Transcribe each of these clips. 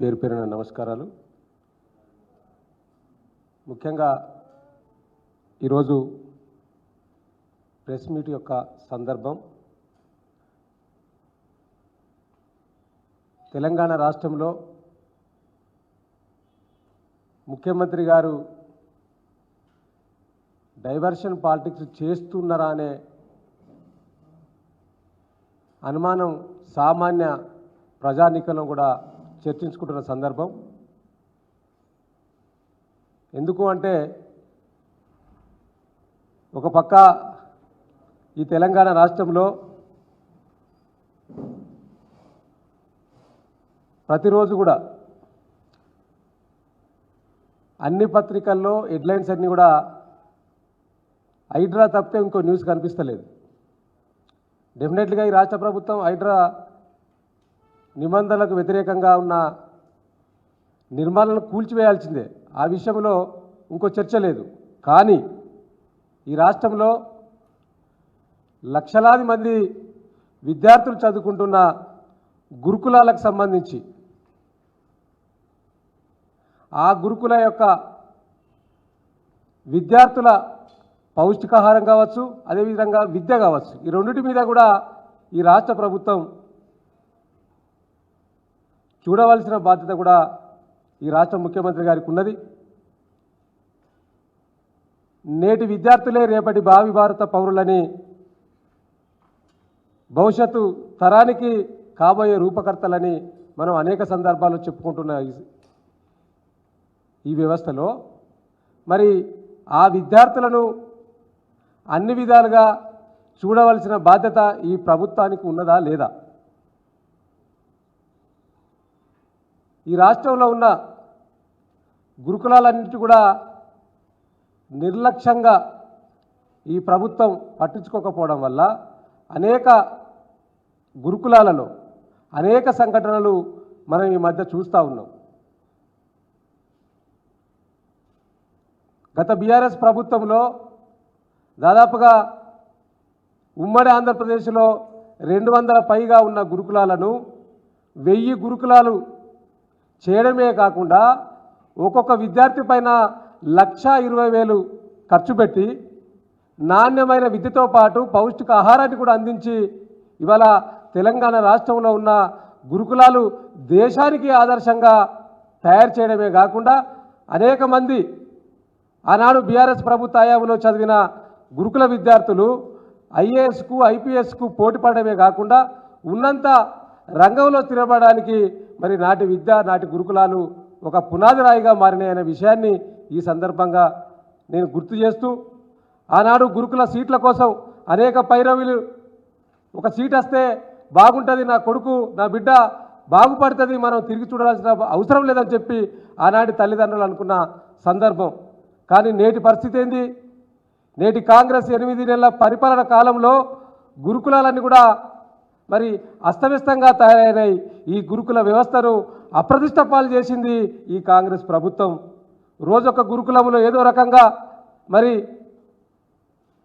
పేరు పేరున నమస్కారాలు. ముఖ్యంగా ఈరోజు ప్రెస్ మీట్ యొక్క సందర్భం తెలంగాణ రాష్ట్రంలో ముఖ్యమంత్రి గారు డైవర్షన్ పాలిటిక్స్ చేస్తున్నారా అనే అనుమానం సామాన్య ప్రజానీకంలో కూడా చర్చించుకుంటున్న సందర్భం. ఎందుకు అంటే ఒక పక్క ఈ తెలంగాణ రాష్ట్రంలో ప్రతిరోజు కూడా అన్ని పత్రికల్లో హెడ్లైన్స్ అన్నీ కూడా హైడ్రా తప్పితే ఇంకో న్యూస్ కనిపిస్తలేదు. డెఫినెట్లీగా ఈ రాష్ట్ర ప్రభుత్వం హైడ్రా నిబంధనలకు వ్యతిరేకంగా ఉన్న నిర్మాణాలను కూల్చివేయాల్సిందే. ఆ విషయంలో ఇంకో చర్చ లేదు. కానీ ఈ రాష్ట్రంలో లక్షలాది మంది విద్యార్థులు చదువుకుంటున్న గురుకులాలకు సంబంధించి ఆ గురుకుల యొక్క విద్యార్థుల పౌష్టికాహారం కావచ్చు అదేవిధంగా విద్య కావచ్చు. ఈ రెండింటి మీద కూడా ఈ రాష్ట్ర ప్రభుత్వం చూడవలసిన బాధ్యత కూడా ఈ రాష్ట్ర ముఖ్యమంత్రి గారికి ఉన్నది నేటి విద్యార్థులే రేపటి భావి భారత పౌరులని భవిష్యత్తు తరానికి కాబోయే రూపకర్తలని మనం అనేక సందర్భాల్లో చెప్పుకుంటున్న ఈ- ఈ వ్యవస్థలో మరి ఆ విద్యార్థులను అన్ని విధాలుగా చూడవలసిన బాధ్యత ఈ ప్రభుత్వానికి ఉన్నదా లేదా? ఈ రాష్ట్రంలో ఉన్న గురుకులాలన్నిటి కూడా నిర్లక్ష్యంగా ఈ ప్రభుత్వం పట్టించుకోకపోవడం వల్ల అనేక గురుకులాలలో అనేక సంఘటనలు మనం ఈ మధ్య చూస్తూ ఉన్నాం. గత బీఆర్ఎస్ ప్రభుత్వంలో దాదాపుగా ఉమ్మడి ఆంధ్రప్రదేశ్లో రెండు వందల పైగా ఉన్న గురుకులాలను వెయ్యి గురుకులాలు చేయడమే కాకుండా ఒక్కొక్క విద్యార్థి పైన లక్ష ఇరవై వేలు ఖర్చు పెట్టి నాణ్యమైన విద్యతో పాటు పౌష్టిక ఆహారాన్ని కూడా అందించి ఇవాళ తెలంగాణ రాష్ట్రంలో ఉన్న గురుకులాలు దేశానికి ఆదర్శంగా తయారు చేయడమే కాకుండా అనేక మంది ఆనాడు బీఆర్ఎస్ ప్రభుత్వ హయాంలో చదివిన గురుకుల విద్యార్థులు ఐఏఎస్కు ఐపీఎస్కు పోటీ పడడమే కాకుండా ఉన్నంత రంగంలో తిరగడానికి మరి నాటి విద్య నాటి గురుకులాలు ఒక పునాది రాయిగా మారినాయనే విషయాన్ని ఈ సందర్భంగా నేను గుర్తు చేస్తూ ఆనాడు గురుకుల సీట్ల కోసం అనేక పైరవులు ఒక సీట్ వస్తే బాగుంటుంది నా కొడుకు నా బిడ్డ బాగుపడుతుంది మనం తిరిగి చూడాల్సిన అవసరం లేదని చెప్పి ఆనాటి తల్లిదండ్రులు అనుకున్న సందర్భం. కానీ నేటి పరిస్థితి ఏంది? నేటి కాంగ్రెస్ ఎనిమిది నెలల పరిపాలన కాలంలో గురుకులాలన్నీ కూడా మరి అస్తవ్యస్తంగా తయారైనాయి ఈ గురుకుల వ్యవస్థను అప్రతిష్ట పాలు చేసింది ఈ కాంగ్రెస్ ప్రభుత్వం. రోజొక గురుకులంలో ఏదో రకంగా మరి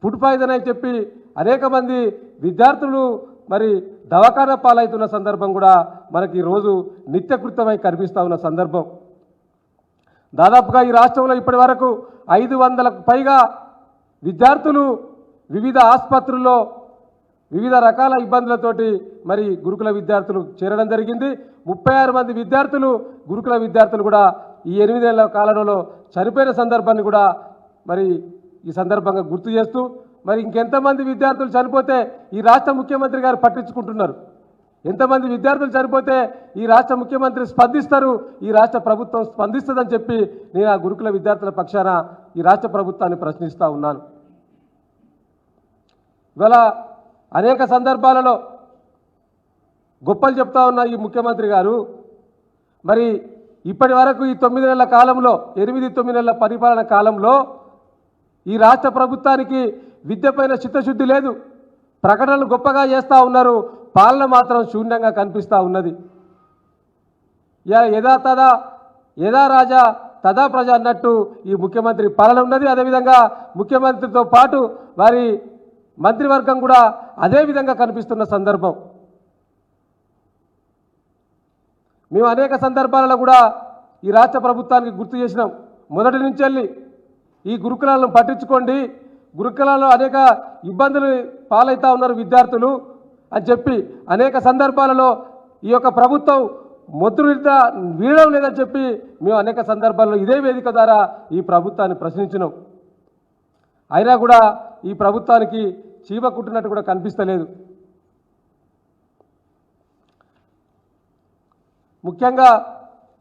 ఫుడ్ అని చెప్పి అనేక మంది విద్యార్థులు మరి దవాఖాన పాలవుతున్న సందర్భం కూడా మనకి ఈరోజు నిత్యకృతమై కనిపిస్తూ ఉన్న సందర్భం. దాదాపుగా ఈ రాష్ట్రంలో ఇప్పటి వరకు ఐదు వందలకు పైగా విద్యార్థులు వివిధ ఆసుపత్రుల్లో వివిధ రకాల ఇబ్బందులతోటి మరి గురుకుల విద్యార్థులు చేరడం జరిగింది. ముప్పై ఆరు మంది విద్యార్థులు గురుకుల విద్యార్థులు కూడా ఈ ఎనిమిది నెలల కాలంలో చనిపోయిన సందర్భాన్ని కూడా మరి ఈ సందర్భంగా గుర్తు చేస్తూ మరి ఇంకెంతమంది విద్యార్థులు చనిపోతే ఈ రాష్ట్ర ముఖ్యమంత్రి గారు పట్టించుకుంటున్నారు? ఎంతమంది విద్యార్థులు చనిపోతే ఈ రాష్ట్ర ముఖ్యమంత్రి స్పందిస్తారు? ఈ రాష్ట్ర ప్రభుత్వం స్పందిస్తుందని చెప్పి నేను ఆ గురుకుల విద్యార్థుల పక్షాన ఈ రాష్ట్ర ప్రభుత్వాన్ని ప్రశ్నిస్తూ ఉన్నాను. ఇవాళ అనేక సందర్భాలలో గొప్పలు చెప్తా ఉన్న ఈ ముఖ్యమంత్రి గారు. మరి ఇప్పటి వరకు ఈ తొమ్మిది నెలల కాలంలో ఎనిమిది తొమ్మిది నెలల పరిపాలన కాలంలో ఈ రాష్ట్ర ప్రభుత్వానికి విద్యపైన చిత్తశుద్ధి లేదు. ప్రకటనలు గొప్పగా చేస్తూ ఉన్నారు. పాలన మాత్రం శూన్యంగా కనిపిస్తూ ఉన్నది. యా యథా తదా యథా రాజా తదా ప్రజ అన్నట్టు ఈ ముఖ్యమంత్రి పాలన ఉన్నది. అదేవిధంగా ముఖ్యమంత్రితో పాటు వారి మంత్రివర్గం కూడా అదే విధంగా కనిపిస్తున్న సందర్భం. మేము అనేక సందర్భాలలో కూడా ఈ రాష్ట్ర ప్రభుత్వానికి గుర్తు చేసినాం. మొదటి నుంచి వెళ్ళి ఈ గురుకులాలను పట్టించుకోండి. గురుకులాల్లో అనేక ఇబ్బందులు పాలవుతా ఉన్నారు విద్యార్థులు అని చెప్పి అనేక సందర్భాలలో ఈ యొక్క ప్రభుత్వం మొద్దునిత వీడడం లేదని చెప్పి మేము అనేక సందర్భాల్లో ఇదే వేదిక ద్వారా ఈ ప్రభుత్వాన్ని ప్రశ్నించినాం. అయినా కూడా ఈ ప్రభుత్వానికి చీమ కుట్టినట్టు కూడా కనిపిస్తలేదు. ముఖ్యంగా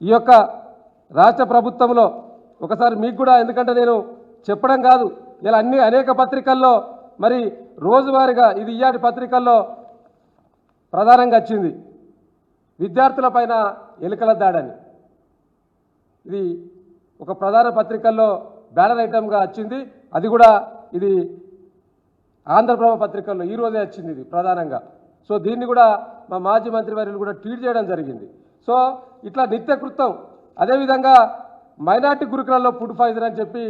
ఈ యొక్క రాష్ట్ర ప్రభుత్వంలో ఒకసారి మీకు కూడా ఎందుకంటే నేను చెప్పడం కాదు ఇలా అన్ని అనేక పత్రికల్లో మరి రోజువారీగా ఇది ఇయ్యాటి పత్రికల్లో ప్రధానంగా వచ్చింది. విద్యార్థుల పైన ఎలుకల దాడని. ఇది ఒక ప్రధాన పత్రికల్లో బ్యానర్ ఐటమ్గా వచ్చింది. అది కూడా ఇది ఆంధ్రప్రభ పత్రికల్లో ఈరోజే వచ్చింది ఇది ప్రధానంగా. సో దీన్ని కూడా మా మాజీ మంత్రి వర్యులు కూడా ట్వీట్ చేయడం జరిగింది. సో ఇట్లా నిత్యకృత్యం అదేవిధంగా మైనార్టీ గురుకులలో ఫుడ్ పాయిజన్ అని చెప్పి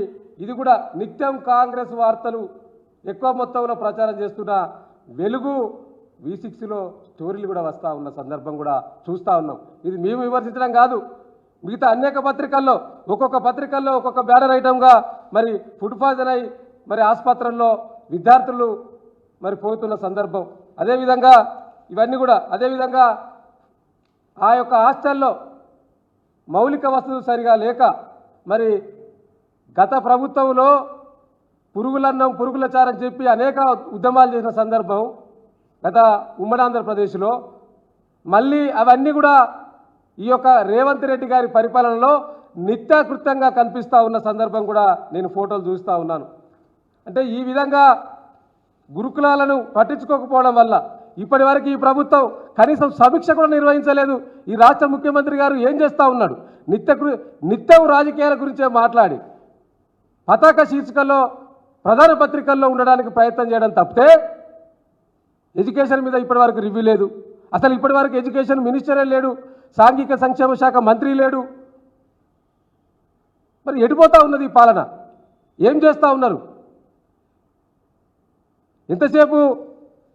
ఇది కూడా నిత్యం కాంగ్రెస్ వార్తలు ఎక్కువ మొత్తంలో ప్రచారం చేస్తున్న వెలుగు వి సిక్స్లో స్టోరీలు కూడా వస్తూ ఉన్న సందర్భం కూడా చూస్తూ ఉన్నాం. ఇది మేము విమర్శించడం కాదు. మిగతా అనేక పత్రికల్లో ఒక్కొక్క పత్రికల్లో ఒక్కొక్క బ్యానర్ ఐటమ్గా మరి ఫుడ్ పాయిజన్ అయి మరి ఆసుపత్రుల్లో విద్యార్థులు మరి పోతున్న సందర్భం. అదేవిధంగా ఇవన్నీ కూడా అదేవిధంగా ఆ యొక్క హాస్టల్లో మౌలిక వసతులు సరిగా లేక మరి గత ప్రభుత్వంలో పురుగులన్నం పురుగుల చారని చెప్పి అనేక ఉద్యమాలు చేసిన సందర్భం గత ఉమ్మడి ఆంధ్రప్రదేశ్లో. మళ్ళీ అవన్నీ కూడా ఈ యొక్క రేవంత్ రెడ్డి గారి పరిపాలనలో నిత్యాకృత్యంగా కనిపిస్తూ ఉన్న సందర్భం కూడా నేను ఫోటోలు చూస్తూ ఉన్నాను. అంటే ఈ విధంగా గురుకులాలను పట్టించుకోకపోవడం వల్ల ఇప్పటి వరకు ఈ ప్రభుత్వం కనీసం సమీక్ష కూడా నిర్వహించలేదు. ఈ రాష్ట్ర ముఖ్యమంత్రి గారు ఏం చేస్తూ ఉన్నాడు? నిత్య నిత్యం రాజకీయాల గురించే మాట్లాడి పతాక శీర్షికల్లో ప్రధాన పత్రికల్లో ఉండడానికి ప్రయత్నం చేయడం తప్పితే ఎడ్యుకేషన్ మీద ఇప్పటి వరకు రివ్యూ లేదు. అసలు ఇప్పటి వరకు ఎడ్యుకేషన్ మినిస్టరే లేడు సాంఘిక సంక్షేమ శాఖ మంత్రి లేడు. మరి ఎడిపోతూ ఉన్నది ఈ పాలన. ఏం చేస్తూ ఉన్నారు? ఇంతసేపు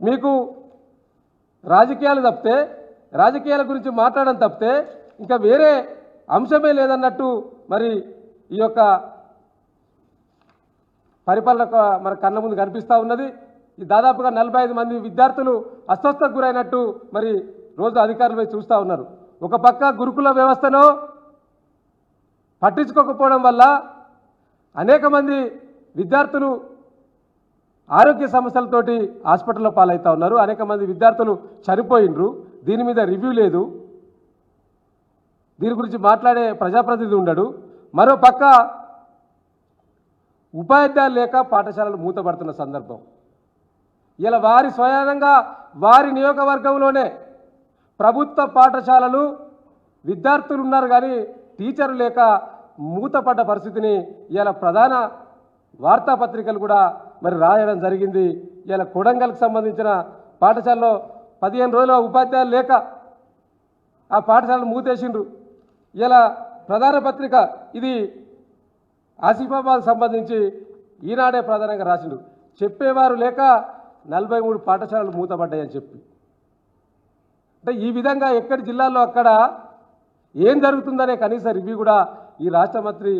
మీకు రాజకీయాలు తప్పితే రాజకీయాల గురించి మాట్లాడడం తప్పితే ఇంకా వేరే అంశమే లేదన్నట్టు మరి ఈ యొక్క పరిపాలన మరి మన కళ్ళ ముందు కనిపిస్తూ ఉన్నది. ఈ దాదాపుగా నలభై ఐదు మంది విద్యార్థులు అస్వస్థకు గురైనట్టు మరి రోజు అధికారులు చూస్తూ ఉన్నారు. ఒక పక్క గురుకుల వ్యవస్థను పట్టించుకోకపోవడం వల్ల అనేక మంది విద్యార్థులు ఆరోగ్య సమస్యలతోటి హాస్పిటల్లో పాలవుతా ఉన్నారు. అనేక మంది విద్యార్థులు చనిపోయినరు దీని మీద రివ్యూ లేదు. దీని గురించి మాట్లాడే ప్రజాప్రతినిధి ఉండడు. మరో పక్క ఉపాధ్యాయులు లేక పాఠశాలలు మూతపడుతున్న సందర్భం. ఇలా వారి స్వయానంగా వారి నియోగవర్గంలోనే ప్రభుత్వ పాఠశాలలు విద్యార్థులు ఉన్నారు కానీ టీచర్లు లేక మూతపడ్డ పరిస్థితిని ఇలా ప్రధాన వార్తాపత్రికలు కూడా మరి రాయడం జరిగింది. ఇలా కొడంగల్కి సంబంధించిన పాఠశాలలో పదిహేను రోజుల ఉపాధ్యాయులు లేక ఆ పాఠశాలను మూతేసిండ్రు. ఇలా ప్రధాన పత్రిక ఇది ఆసిఫాబాద్ సంబంధించి ఈనాడే ప్రధానంగా రాసిండు చెప్పేవారు లేక నలభై మూడు పాఠశాలలు మూతపడ్డాయని చెప్పి. అంటే ఈ విధంగా ఎక్కడి జిల్లాల్లో అక్కడ ఏం జరుగుతుందనే కనీస రివ్యూ కూడా ఈ రాష్ట్ర మంత్రి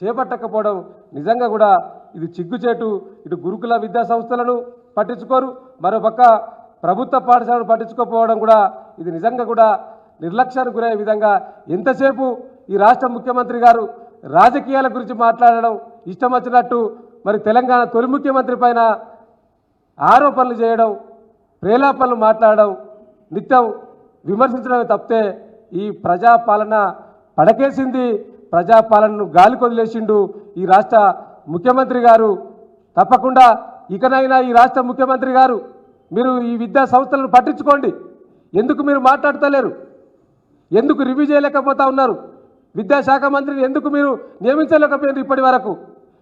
చేపట్టకపోవడం నిజంగా కూడా ఇది చిగ్గుచేటు. ఇటు గురుకుల విద్యా సంస్థలను పట్టించుకోరు. మరోపక్క ప్రభుత్వ పాఠశాలను పట్టించుకోకపోవడం కూడా ఇది నిజంగా కూడా నిర్లక్ష్యానికి గురయ్యే విధంగా ఎంతసేపు ఈ రాష్ట్ర ముఖ్యమంత్రి గారు రాజకీయాల గురించి మాట్లాడడం ఇష్టం వచ్చినట్టు మరి తెలంగాణ తొలి ముఖ్యమంత్రి పైన ఆరోపణలు చేయడం ప్రేలాపనలు మాట్లాడడం నిత్యం విమర్శించడమే తప్పితే ఈ ప్రజాపాలన పడకేసింది. ప్రజాపాలనను గాలి కొదిలేసిండు ఈ రాష్ట్ర ముఖ్యమంత్రి గారు తప్పకుండా ఇకనైనా ఈ రాష్ట్ర ముఖ్యమంత్రి గారు మీరు ఈ విద్యా సంస్థలను పట్టించుకోండి. ఎందుకు మీరు మాట్లాడతలేరు? ఎందుకు రివ్యూ చేయలేకపోతా ఉన్నారు? విద్యాశాఖ మంత్రిని ఎందుకు మీరు నియమించలేకపోయారు ఇప్పటి వరకు?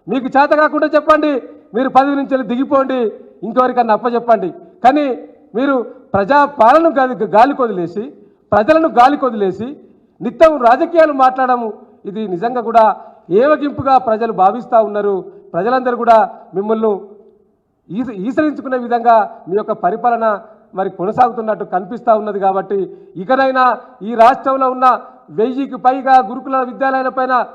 మీకు చేత కాకుండా చెప్పండి. మీరు పదవి నుంచి దిగిపోండి. ఇంకెవరికన్నా అప్పచెప్పండి. కానీ మీరు ప్రజాపాలన గాలి గాలి కొదిలేసి ప్రజలను గాలి కొదిలేసి నిత్యం రాజకీయాలు మాట్లాడము ఇది నిజంగా కూడా ఏవగింపుగా ప్రజలు భావిస్తూ ఉన్నారు. ప్రజలందరూ కూడా మిమ్మల్ని ఈస ఈసరించుకునే విధంగా మీ యొక్క పరిపాలన మరి కొనసాగుతున్నట్టు కనిపిస్తూ ఉన్నది కాబట్టి ఇకనైనా ఈ రాష్ట్రంలో ఉన్న వెయ్యికి పైగా గురుకుల విద్యాలయాల పైన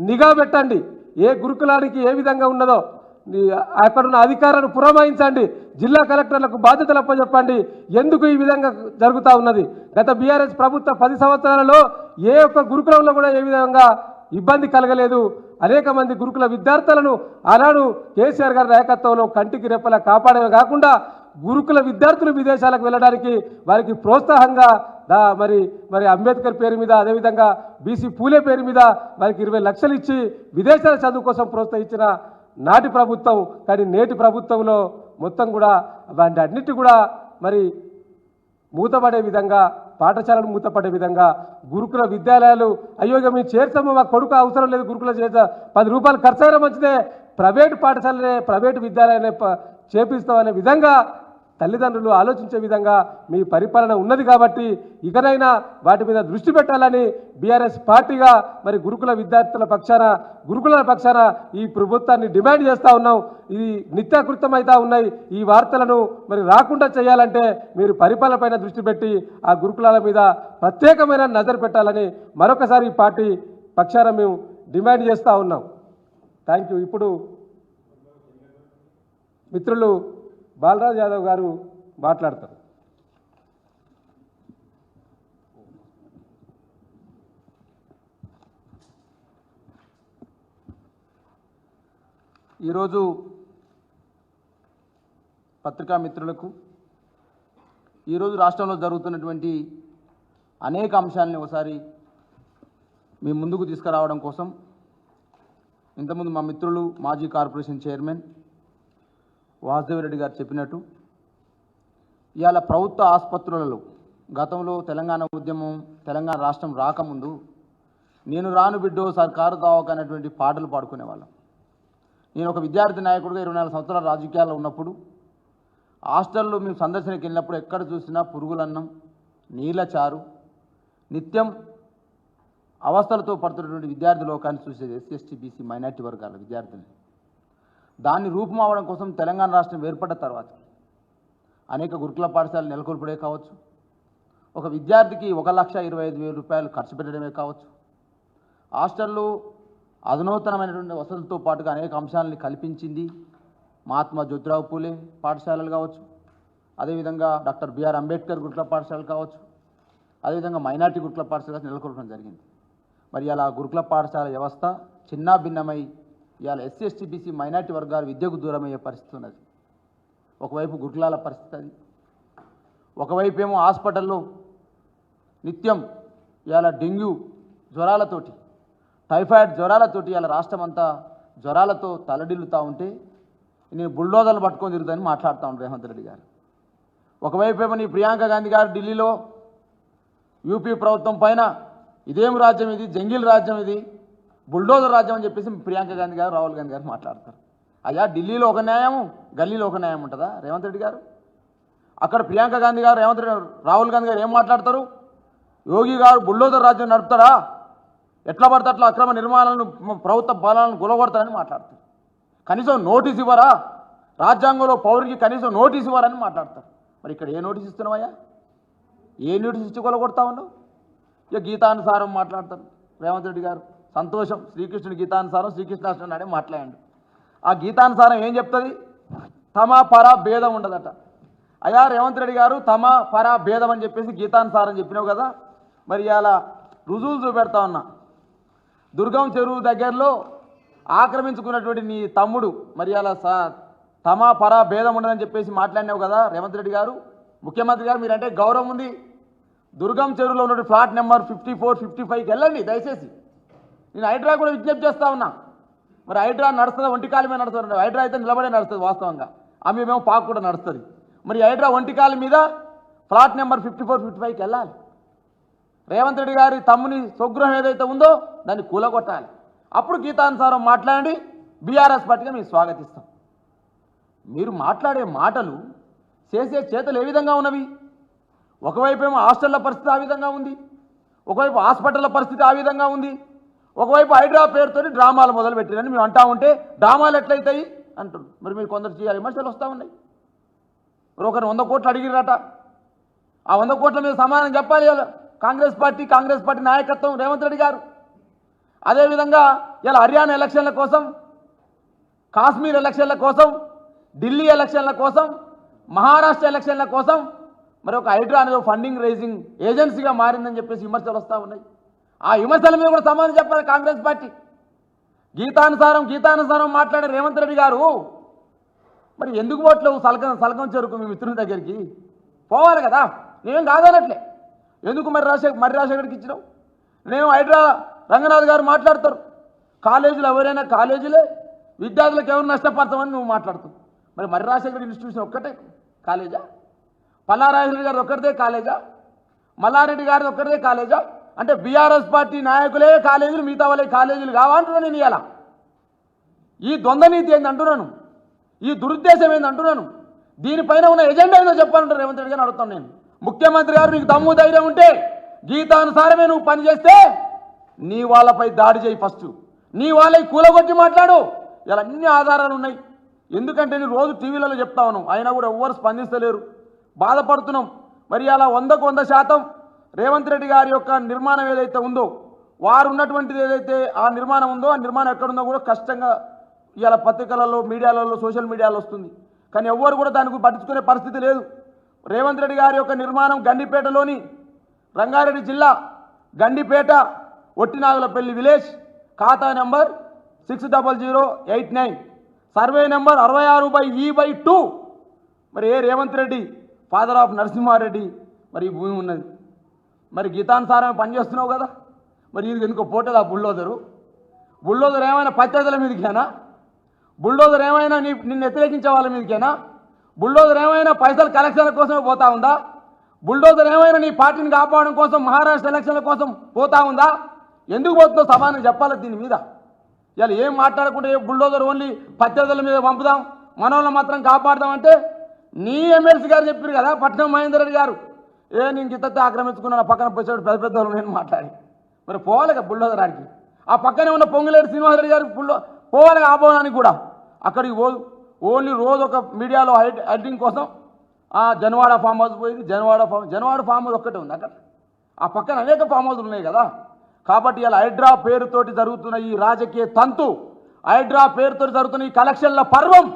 నిఘా పెట్టండి. ఏ గురుకులానికి ఏ విధంగా ఉన్నదో ఈ- అక్కడున్న అధికారాన్ని పురమాయించండి. జిల్లా కలెక్టర్లకు బాధ్యతలు అప్పచెప్పండి. ఎందుకు ఈ విధంగా జరుగుతూ ఉన్నది? గత బీఆర్ఎస్ ప్రభుత్వ పది సంవత్సరాలలో ఏ ఒక్క గురుకులంలో కూడా ఏ విధంగా ఇబ్బంది కలగలేదు. అనేక మంది గురుకుల విద్యార్థులను ఆనాడు కేసీఆర్ గారి నాయకత్వంలో కంటికి రెప్పలా కాపాడమే కాకుండా గురుకుల విద్యార్థులు విదేశాలకు వెళ్ళడానికి వారికి ప్రోత్సాహంగా దా మరి మరి అంబేద్కర్ పేరు మీద అదేవిధంగా బీసీ పూలే పేరు మీద వారికి ఇరవై లక్షలు ఇచ్చి విదేశాల చదువు కోసం ప్రోత్సహించిన నాటి ప్రభుత్వం కానీ నేటి ప్రభుత్వంలో మొత్తం కూడా వాటి అన్నిటి కూడా మరి మూతపడే విధంగా పాఠశాలను మూతపడే విధంగా గురుకుల విద్యాలయాలు అయ్యో ఇక మేము చేర్చాము మా కొడుకు అవసరం లేదు గురుకుల చేర్చా పది రూపాయలు ఖర్చు అయినా మంచిదే. ప్రైవేటు పాఠశాలనే ప్రైవేటు విద్యాలయాన్ని చేపిస్తామనే విధంగా తల్లిదండ్రులు ఆలోచించే విధంగా మీ పరిపాలన ఉన్నది కాబట్టి ఇకనైనా వాటి మీద దృష్టి పెట్టాలని బీఆర్ఎస్ పార్టీగా మరి గురుకుల విద్యార్థుల పక్షాన గురుకుల పక్షాన ఈ ప్రభుత్వాన్ని డిమాండ్ చేస్తూ ఉన్నాం. ఇది నిత్యాకృతం అవుతా ఉన్నాయి. ఈ వార్తలను మరి రాకుండా చేయాలంటే మీరు పరిపాలన పైన దృష్టి పెట్టి ఆ గురుకులాల మీద ప్రత్యేకమైన నజరు పెట్టాలని మరొకసారి ఈ పార్టీ పక్షాన మేము డిమాండ్ చేస్తూ ఉన్నాం. థ్యాంక్ యూ ఇప్పుడు మిత్రులు బాలరాజ్ యాదవ్ గారు మాట్లాడతారు. ఈరోజు పత్రికా మిత్రులకు ఈరోజు రాష్ట్రంలో జరుగుతున్నటువంటి అనేక అంశాలని ఒకసారి మీ ముందుకు తీసుకురావడం కోసం ఇంతకుముందు మా మిత్రులు మాజీ కార్పొరేషన్ చైర్మన్ వాసుదేవరెడ్డి గారు చెప్పినట్టు ఇవాళ ప్రభుత్వ ఆసుపత్రులలో గతంలో తెలంగాణ ఉద్యమం తెలంగాణ రాష్ట్రం రాకముందు నేను రాను బిడ్డో సర్కారు దావకనేటువంటి పాటలు పాడుకునేవాళ్ళం. నేను ఒక విద్యార్థి నాయకుడిగా ఇరవై నాలుగు సంవత్సరాల రాజకీయాల్లో ఉన్నప్పుడు హాస్టల్లో మేము సందర్శనకి వెళ్ళినప్పుడు ఎక్కడ చూసినా పురుగులన్నం నీళ్ళ చారు నిత్యం అవస్థలతో పడుతున్నటువంటి విద్యార్థి లోకాన్ని చూసేది ఎస్సీ ఎస్టీ బీసీ మైనార్టీ వర్గాల విద్యార్థుల్ని. దాన్ని రూపుమావడం కోసం తెలంగాణ రాష్ట్రం ఏర్పడ్డ తర్వాత అనేక గురుకుల పాఠశాలలు నెలకొల్పడే కావచ్చు. ఒక విద్యార్థికి ఒక లక్ష ఇరవై ఐదు వేల రూపాయలు ఖర్చు పెట్టడమే కావచ్చు. హాస్టల్లో అధునూతనమైనటువంటి వసతులతో పాటుగా అనేక అంశాలని కల్పించింది మహాత్మా జ్యోతిరావు పూలే పాఠశాలలు కావచ్చు. అదేవిధంగా డాక్టర్ బిఆర్ అంబేద్కర్ గురుకుల పాఠశాలలు కావచ్చు. అదేవిధంగా మైనార్టీ గురుకుల పాఠశాల నెలకొల్పడం జరిగింది. మరి అలా గురుకుల పాఠశాల వ్యవస్థ చిన్నా భిన్నమై ఇవాళ ఎస్సీ ఎస్టీ బీసీ మైనార్టీ వర్గాల విద్యకు దూరమయ్యే పరిస్థితి ఉన్నది. ఒకవైపు గురుకులాల పరిస్థితి అది. ఒకవైపు ఏమో హాస్పిటల్లో నిత్యం ఇవాళ డెంగ్యూ జ్వరాలతోటి టైఫాయిడ్ జ్వరాలతోటి ఇవాళ రాష్ట్రం అంతా జ్వరాలతో తలడిల్లుతూ ఉంటే నేను బుల్డోజర్లు పట్టుకొని తిరుగుతానని మాట్లాడుతూ ఉంటాను రేవంత్ రెడ్డి గారు. ఒకవైపు ఏమో నీ ప్రియాంక గాంధీ గారు ఢిల్లీలో యూపీ ప్రభుత్వం పైన ఇదేం రాజ్యం ఇది? జంగిల్ రాజ్యం ఇది? బుల్డోజర్ రాజ్యం అని చెప్పేసి ప్రియాంక గాంధీ గారు రాహుల్ గాంధీ గారు మాట్లాడతారు. అయ్యా ఢిల్లీలో ఒక న్యాయం గల్లీలో ఒక న్యాయం ఉంటుందా? రేవంత్ రెడ్డి గారు? అక్కడ ప్రియాంక గాంధీ గారు రేవంత్ రెడ్డి రాహుల్ గాంధీ గారు ఏం మాట్లాడతారు? యోగి గారు బుల్డోజర్ రాజ్యం నడుపుతారా ఎట్లా పడితే అట్లా అక్రమ నిర్మాణాలను ప్రభుత్వ బలాలను గులగొడతారని మాట్లాడతారు. కనీసం నోటీస్ ఇవ్వరా? రాజ్యాంగంలో పౌరుకి కనీసం నోటీస్ ఇవ్వరని మాట్లాడతారు. మరి ఇక్కడ ఏ నోటీస్ ఇస్తున్నావయ్యా? ఏ నోటీస్ ఇచ్చి కొలగొడతా ఉన్నావు? ఇక గీతానుసారం మాట్లాడతారు రేవంత్ రెడ్డి గారు. సంతోషం. శ్రీకృష్ణుడి గీతానుసారం శ్రీకృష్ణాష్టమి నాడే మాట్లాడండి. ఆ గీతానుసారం ఏం చెప్తుంది? తమ పర భేదం ఉండదట. అయ్యా రేవంత్ రెడ్డి గారు తమ పర భేదం అని చెప్పేసి గీతానుసారం చెప్పినావు కదా? మరి ఇలా రుజువులు చూపెడతా ఉన్నా. దుర్గం చెరువు దగ్గరలో ఆక్రమించుకున్నటువంటి నీ తమ్ముడు మరి అలా స తమ పర భేదం ఉండదని చెప్పేసి మాట్లాడినావు కదా రేవంత్ రెడ్డి గారు? ముఖ్యమంత్రి గారు మీరంటే గౌరవం ఉంది. దుర్గం చెరువులో ఉన్న flat number fifty four fifty ఫైవ్కి వెళ్ళండి దయచేసి. నేను హైడ్రా కూడా విజ్ఞప్తి చేస్తా ఉన్నా. మరి హైడ్రా నడుస్తుంది? ఒంటి కాలు మీద నడుస్తుంది? హైడ్రా అయితే నిలబడే నడుస్తుంది వాస్తవంగా. ఆమె మేము పాకు కూడా నడుస్తుంది. మరి హైడ్రా ఒంటి కాలు మీద flat number fifty four fifty ఫైవ్కి వెళ్ళాలి. రేవంత్ రెడ్డి గారి తమ్ముని స్వగృహం ఏదైతే ఉందో దాన్ని కూలగొట్టాలి. అప్పుడు గీతానుసారం మాట్లాడి బీఆర్ఎస్ పార్టీగా మేము స్వాగతిస్తాం. మీరు మాట్లాడే మాటలు చేసే చేతలు ఏ విధంగా ఉన్నవి? ఒకవైపు ఏమో హాస్టళ్ళ పరిస్థితి ఆ విధంగా ఉంది. ఒకవైపు హాస్పిటల్ల పరిస్థితి ఆ విధంగా ఉంది. ఒకవైపు హైడ్రా పేరుతో డ్రామాలు మొదలు పెట్టారని మేము అంటా ఉంటే డ్రామాలు ఎట్లయితాయి? అంటారు మరి మీరు కొందరు చేయాలి విమర్శలు వస్తూ ఉన్నాయి. మరి ఒకరు వంద కోట్లు అడిగిరట ఆ వంద కోట్ల మీద సమాధానం చెప్పాలి కాంగ్రెస్ పార్టీ కాంగ్రెస్ పార్టీ నాయకత్వం రేవంత్ రెడ్డి గారు. అదేవిధంగా ఇలా హర్యానా ఎలక్షన్ల కోసం కాశ్మీర్ ఎలక్షన్ల కోసం ఢిల్లీ ఎలక్షన్ల కోసం మహారాష్ట్ర ఎలక్షన్ల కోసం మరి ఒక హైడ్రా అనేది ఒక ఫండింగ్ రైజింగ్ ఏజెన్సీగా మారిందని చెప్పేసి విమర్శలు వస్తూ ఉన్నాయి. ఆ విమర్శల మీద కూడా సమాధానం చెప్పాలి కాంగ్రెస్ పార్టీ. గీతానుసారం గీతానుసారం మాట్లాడే రేవంత్ రెడ్డి గారు మరి ఎందుకు పోవట్లేవు సలకం సలకం చెరుకు మీ మిత్రుని దగ్గరికి? పోవాలి కదా నేనేం కాదనట్లే. ఎందుకు మరి రాజశేఖర్ మరి రాజశేఖర్కి ఇచ్చినావు? నేను హైడ్రా రంగనాథ్ గారు మాట్లాడతారు. కాలేజీలు ఎవరైనా కాలేజీలే విద్యార్థులకు ఎవరు నష్టపడతామని నువ్వు మాట్లాడుతావు మరి మరి రాజశేఖర్ ఇన్స్టిట్యూషన్ ఒక్కటే కాలేజా? పల్లారాజరెడ్డి గారు ఒక్కరిదే కాలేజా? మల్లారెడ్డి గారిది ఒక్కరిదే కాలేజా? అంటే బీఆర్ఎస్ పార్టీ నాయకులే కాలేజీలు మిగతా వాళ్ళే కాలేజీలు కావాలంటున్నాను నేను ఇలా ఈ ద్వంద్వనీతి ఏంది అంటున్నాను? ఈ దురుద్దేశం ఏంది అంటున్నాను? దీనిపైన ఉన్న ఎజెండా ఏదో చెప్పాలంటారు రేవంత్ రెడ్డి గారు అడుగుతాను నేను. ముఖ్యమంత్రి గారు నీకు దమ్ము ధైర్యం ఉంటే గీతానుసారమే నువ్వు పని చేస్తే నీ వాళ్ళపై దాడి చేయి ఫస్ట్. నీ వాళ్ళకి కూలగొట్టి మాట్లాడు. ఇలా అన్ని ఆధారాలు ఉన్నాయి. ఎందుకంటే నేను రోజు టీవీలలో చెప్తా ఉన్నాం అయినా కూడా ఎవ్వరు స్పందిస్తలేరు. బాధపడుతున్నాం. మరి అలా వందకు వంద శాతం రేవంత్ రెడ్డి గారి యొక్క నిర్మాణం ఏదైతే ఉందో వారు ఉన్నటువంటిది ఏదైతే ఆ నిర్మాణం ఉందో ఆ నిర్మాణం ఎక్కడుందో కూడా కష్టంగా ఇవాళ పత్రికలలో మీడియాలలో సోషల్ మీడియాలో వస్తుంది. కానీ ఎవ్వరు కూడా దానికి పట్టించుకునే పరిస్థితి లేదు. రేవంత్ రెడ్డి గారి యొక్క నిర్మాణం గండిపేటలోని రంగారెడ్డి జిల్లా గండిపేట ఒట్టినాగులపల్లి విలేజ్ ఖాతా number six double zero eight nine. Survey number అరవై ఆరు బై ఈ బై టూ. మరి ఏ రేవంత్ రెడ్డి ఫాదర్ ఆఫ్ నరసింహారెడ్డి మరి ఈ భూమి ఉన్నది. మరి గీతానుసారమే పనిచేస్తున్నావు కదా? మరి ఇది ఎందుకో ఆ బుల్డోజరు? బుల్డోజర్ ఏమైనా పత్రికల మీదకేనా? బుల్డోజర్ ఏమైనా నీ నిన్ను వ్యతిరేకించే వాళ్ళ మీదకేనా? బుల్డోజర్ ఏమైనా పైసలు కలెక్షన్ల కోసమే పోతా ఉందా? బుల్డోజర్ ఏమైనా నీ పార్టీని కాపాడడం కోసం మహారాష్ట్ర ఎలక్షన్ల కోసం పోతా ఉందా? ఎందుకు పోతుందో సమానం చెప్పాలి దీని మీద? ఇలా ఏం మాట్లాడకుండా ఏ బుల్డోజర్ ఓన్లీ పత్రికల మీద పంపుదాం? మనోళ్ళని మాత్రం కాపాడదాం అంటే నీ ఎమ్మెల్సీ గారు చెప్పారు కదా పట్నం మహేందర్ రెడ్డి గారు. ఏ నేను గిత్తతే ఆక్రమించుకున్నాను పక్కన పోసాడు పెద్ద పెద్ద వాళ్ళు నేను మాట్లాడి. మరి పోవాలి కదా ఆ పక్కనే ఉన్న పొంగులేడు శ్రీనివాసరెడ్డి గారు బుల్లో పోవాలి ఆ కూడా. అక్కడికి పోదు ఓన్లీ రోజు ఒక మీడియాలో హైట్ ఎడిటింగ్ కోసం ఆ జనవాడ ఫామ్ హౌస్ పోయింది. Janwada farm Janwada farm house ఒక్కటే ఉంది అక్కడ. ఆ పక్కన అనేక ఫామ్ హౌస్లు ఉన్నాయి కదా. కాబట్టి ఇలా హైడ్రా పేరుతోటి జరుగుతున్న ఈ రాజకీయ తంతు హైడ్రా పేరుతోటి జరుగుతున్న ఈ కలెక్షన్ల పర్వం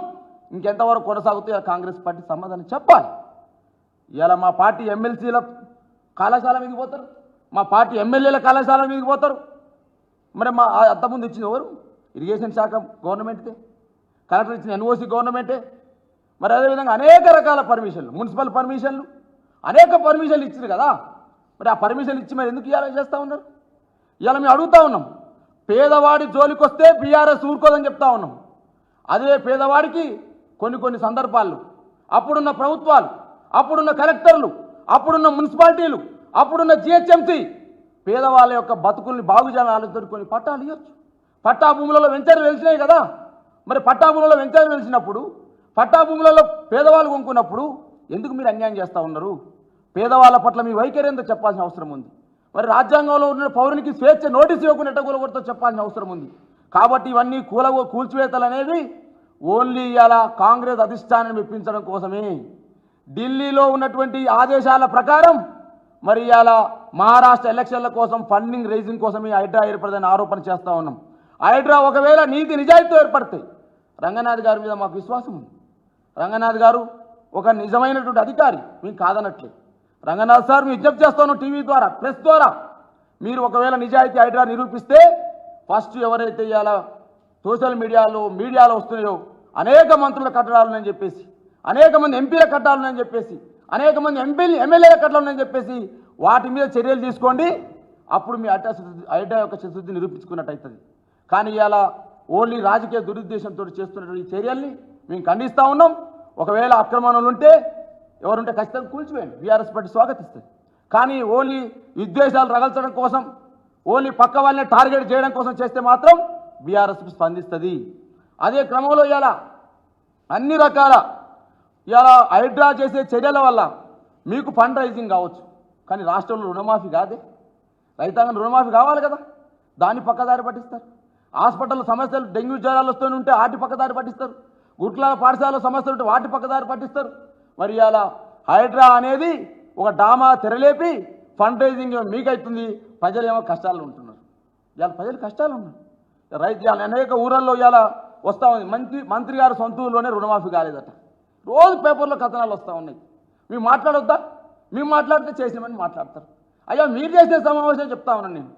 ఇంకెంతవరకు కొనసాగుతాయో కాంగ్రెస్ పార్టీ సమాధానం చెప్పాలి. ఇలా మా పార్టీ ఎమ్మెల్సీల కళాశాల మీదకి పోతారు. మా పార్టీ ఎమ్మెల్యేల కళాశాల మీదకి పోతారు. మరి మా అంతకుముందు ఇచ్చిన ఎవరు? ఇరిగేషన్ శాఖ గవర్నమెంట్దే. కలెక్టర్ ఇచ్చిన ఎన్ఓసి గవర్నమెంటే. మరి అదేవిధంగా అనేక రకాల పర్మిషన్లు మున్సిపల్ పర్మిషన్లు అనేక పర్మిషన్లు ఇచ్చారు కదా. మరి ఆ పర్మిషన్లు ఇచ్చి మరి ఎందుకు ఇవాళ చేస్తూ ఉన్నారు? ఇవాళ మేము అడుగుతా ఉన్నాం. పేదవాడి జోలికి వస్తే బీఆర్ఎస్ ఊరుకోదని చెప్తా ఉన్నాం. అదే పేదవాడికి కొన్ని కొన్ని సందర్భాల్లో అప్పుడున్న ప్రభుత్వాలు అప్పుడున్న కలెక్టర్లు అప్పుడున్న మున్సిపాలిటీలు అప్పుడున్న జిహెచ్ఎంసీ పేదవాళ్ళ యొక్క బతుకుల్ని బాగుజనాలు చేయాలని కొన్ని పట్టాలు ఇవ్వచ్చు పట్టా భూములలో వెంచర్లు వెలిసినాయి కదా. మరి పట్టా భూములలో వెంచర్లు వెలిసినప్పుడు పట్టా భూములలో పేదవాళ్ళు కొనుక్కున్నప్పుడు ఎందుకు మీరు అన్యాయం చేస్తూ ఉన్నారు? పేదవాళ్ళ పట్ల మీ వైఖరి ఏందో చెప్పాల్సిన అవసరం ఉంది. మరి రాజ్యాంగంలో ఉన్న పౌరునికి స్వేచ్ఛ నోటీస్ ఇవ్వకుండా ఎట్టగొలగొడతో చెప్పాల్సిన అవసరం ఉంది. కాబట్టి ఇవన్నీ కూల కూల్చివేతలు అనేవి ఓన్లీ ఇలా కాంగ్రెస్ అధిష్టానాన్ని మెప్పించడం కోసమే. ఢిల్లీలో ఉన్నటువంటి ఆదేశాల ప్రకారం మరి ఇవాళ మహారాష్ట్ర ఎలక్షన్ల కోసం ఫండింగ్ రైజింగ్ కోసమే హైడ్రా ఏర్పడదని ఆరోపణ చేస్తూ ఉన్నాం. హైడ్రా ఒకవేళ నీతి నిజాయితీతో ఏర్పడతాయి రంగనాథ్ గారి మీద మాకు విశ్వాసం ఉంది. రంగనాథ్ గారు ఒక నిజమైనటువంటి అధికారి మీకు కాదనట్లే. రంగనాథ్ సార్ మేము విజ్ఞప్తి చేస్తాను టీవీ ద్వారా ప్రెస్ ద్వారా. మీరు ఒకవేళ నిజాయితీ హైడ్రా నిరూపిస్తే ఫస్ట్ ఎవరైతే ఇవాళ సోషల్ మీడియాలో మీడియాలో వస్తున్నాయో అనేక మంత్రుల కట్టడాలని చెప్పేసి అనేక మంది ఎంపీల కట్టాలని చెప్పేసి అనేక మంది ఎంపీలు ఎమ్మెల్యేల కట్టాలని చెప్పేసి వాటి మీద చర్యలు తీసుకోండి. అప్పుడు మీ అడ్డా అడ్డా యొక్క శుద్ధి నిరూపించుకున్నట్టు అవుతుంది కానీ ఇలా ఓన్లీ రాజకీయ దురుద్దేశంతో చేస్తున్నటువంటి ఈ చర్యల్ని మేము ఖండిస్తూ ఉన్నాం. ఒకవేళ అక్రమణలు ఉంటే ఎవరుంటే ఖచ్చితంగా కూల్చివేయండి. BRS party స్వాగతిస్తుంది. కానీ ఓన్లీ విద్వేషాలు రగల్చడం కోసం ఓన్లీ పక్క వాళ్ళని టార్గెట్ చేయడం కోసం చేస్తే మాత్రం బీఆర్ఎస్ స్పందిస్తుంది. అదే క్రమంలో ఇలా అన్ని రకాల ఇలా హైడ్రా చేసే చర్యల వల్ల మీకు ఫండ్ రైజింగ్ కావచ్చు. కానీ రాష్ట్రంలో రుణమాఫీ కాదే. రైతాంగం రుణమాఫీ కావాలి కదా. దాన్ని పక్కదారి పట్టిస్తారు. హాస్పిటల్ సమస్యలు డెంగ్యూ జ్వరాలు వస్తూనే ఉంటే వాటి పక్కదారి పట్టిస్తారు. గుట్ల పాఠశాల సమస్యలు ఉంటే వాటి పక్కదారి పట్టిస్తారు. మరి ఇలా హైడ్రా అనేది ఒక డామా తెరలేపి ఫండ్ రైజింగ్ మీకైతుంది ప్రజలు ఏమో కష్టాలు ఉంటున్నారు. ఇవాళ ప్రజలు కష్టాలు ఉన్నారు. రైతు అనేక ఊరల్లో ఇవాళ వస్తూ ఉంది. మంత్రి మంత్రి గారు సొంత ఊళ్ళోనే రుణమాఫీ కాలేదట. రోజు పేపర్లో కథనాలు వస్తూ ఉన్నాయి. మేము మాట్లాడొద్దా? మేము మాట్లాడితే చేసినామని మాట్లాడతారు. అయ్యా మీరు చేసిన సమావేశం చెప్తా ఉన్నాను నేను.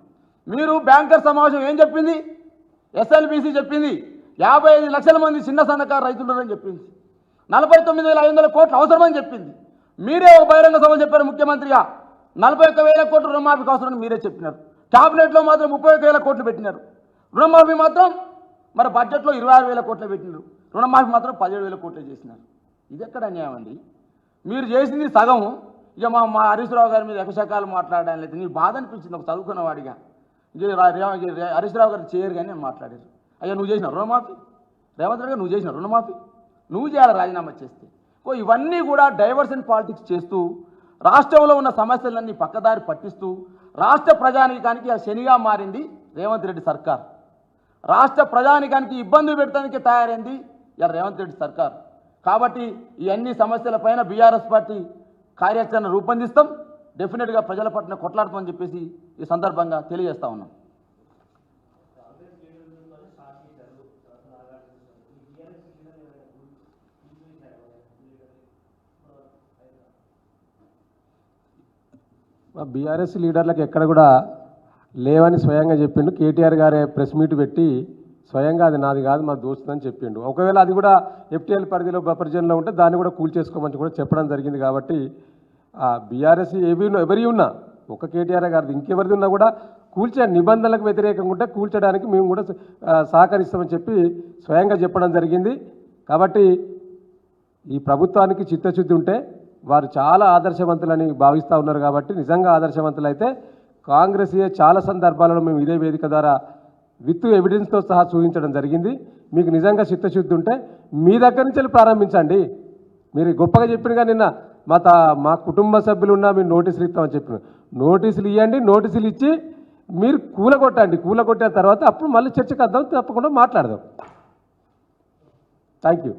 మీరు బ్యాంకర్ సమావేశం ఏం చెప్పింది? ఎస్ఎల్బిసి చెప్పింది. యాభై ఐదు లక్షల మంది చిన్న సన్నకారు రైతులున్నారని చెప్పింది. నలభై తొమ్మిది వేల ఐదు వందల కోట్లు అవసరమని చెప్పింది. మీరే ఒక బహిరంగ సభలు చెప్పారు ముఖ్యమంత్రిగా. నలభై ఒక్క వేల కోట్లు రుణమాఫీకి అవసరమని మీరే చెప్పినారు. క్యాబినెట్లో మాత్రం ముప్పై ఒక్క వేల కోట్లు పెట్టినారు. రుణమాఫీ మాత్రం మరి బడ్జెట్లో ఇరవై ఆరు వేల కోట్లు పెట్టినారు. రుణమాఫీ మాత్రం పదిహేడు వేల కోట్లు చేసినారు. ఇది ఎక్కడ అన్యాయం అండి? మీరు చేసింది సగం. ఇక మా మా హరీశ్రావు గారి మీద ఎకశకాలు మాట్లాడడం లేదు. నీ బాధ అనిపించింది ఒక చదువుకున్న వాడిగా హరీశ్రావు గారు చేయరు కానీ నేను మాట్లాడారు అయ్యా నువ్వు చేసిన రుణమాఫీ? రేవంత్ రెడ్డి గారు నువ్వు చేసిన రుణమాఫీ? నువ్వు చేయాలి రాజీనామా చేస్తే. ఓ ఇవన్నీ కూడా డైవర్షన్ పాలిటిక్స్ చేస్తూ రాష్ట్రంలో ఉన్న సమస్యలన్నీ పక్కదారి పట్టిస్తూ రాష్ట్ర ప్రజానీకానికి శనిగా మారింది రేవంత్ రెడ్డి సర్కార్. రాష్ట్ర ప్రజానికానికి ఇబ్బందులు పెట్టడానికి తయారైంది ఇలా రేవంత్ రెడ్డి సర్కార్. కాబట్టి ఈ అన్ని సమస్యలపైన బీఆర్ఎస్ పార్టీ కార్యాచరణ రూపొందిస్తాం. డెఫినెట్గా ప్రజల పట్ల కొట్లాడతామని చెప్పేసి ఈ సందర్భంగా తెలియజేస్తా ఉన్నాం. బీఆర్ఎస్ లీడర్లకు ఎక్కడ కూడా లేవని స్వయంగా చెప్పిండు. కేటీఆర్ గారే ప్రెస్ మీట్ పెట్టి స్వయంగా అది నాది కాదు మా దోస్తుందని అని చెప్పిండు. ఒకవేళ అది కూడా ఎఫ్టీఎల్ పరిధిలో బపర్జన్లో ఉంటే దాన్ని కూడా కూల్ చేసుకోమని కూడా చెప్పడం జరిగింది కాబట్టి ఆ బీఆర్ఎస్ ఏవి ఎవరి ఉన్నా ఒక కేటీఆర్ గారిది ఇంకెవరిది ఉన్నా కూడా కూల్చే నిబంధనలకు వ్యతిరేకంగా ఉంటే కూల్చడానికి మేము కూడా సహకరిస్తామని చెప్పి స్వయంగా చెప్పడం జరిగింది. కాబట్టి ఈ ప్రభుత్వానికి చిత్తశుద్ధి ఉంటే వారు చాలా ఆదర్శవంతులని భావిస్తూ ఉన్నారు కాబట్టి నిజంగా ఆదర్శవంతులైతే కాంగ్రెస్ చాలా సందర్భాలలో మేము ఇదే వేదిక ద్వారా విత్ ఎవిడెన్స్తో సహా చూపించడం జరిగింది. మీకు నిజంగా చిత్తశుద్ధి ఉంటే మీ దగ్గర నుంచి ప్రారంభించండి. మీరు గొప్పగా చెప్పినగా నిన్న మా తా మా కుటుంబ సభ్యులున్నా మీరు నోటీసులు ఇస్తామని చెప్పిన నోటీసులు ఇవ్వండి నోటీసులు ఇచ్చి మీరు కూలగొట్టండి. కూలగొట్టిన తర్వాత అప్పుడు మళ్ళీ చర్చకు అర్థం తప్పకుండా మాట్లాడదాం. Thank you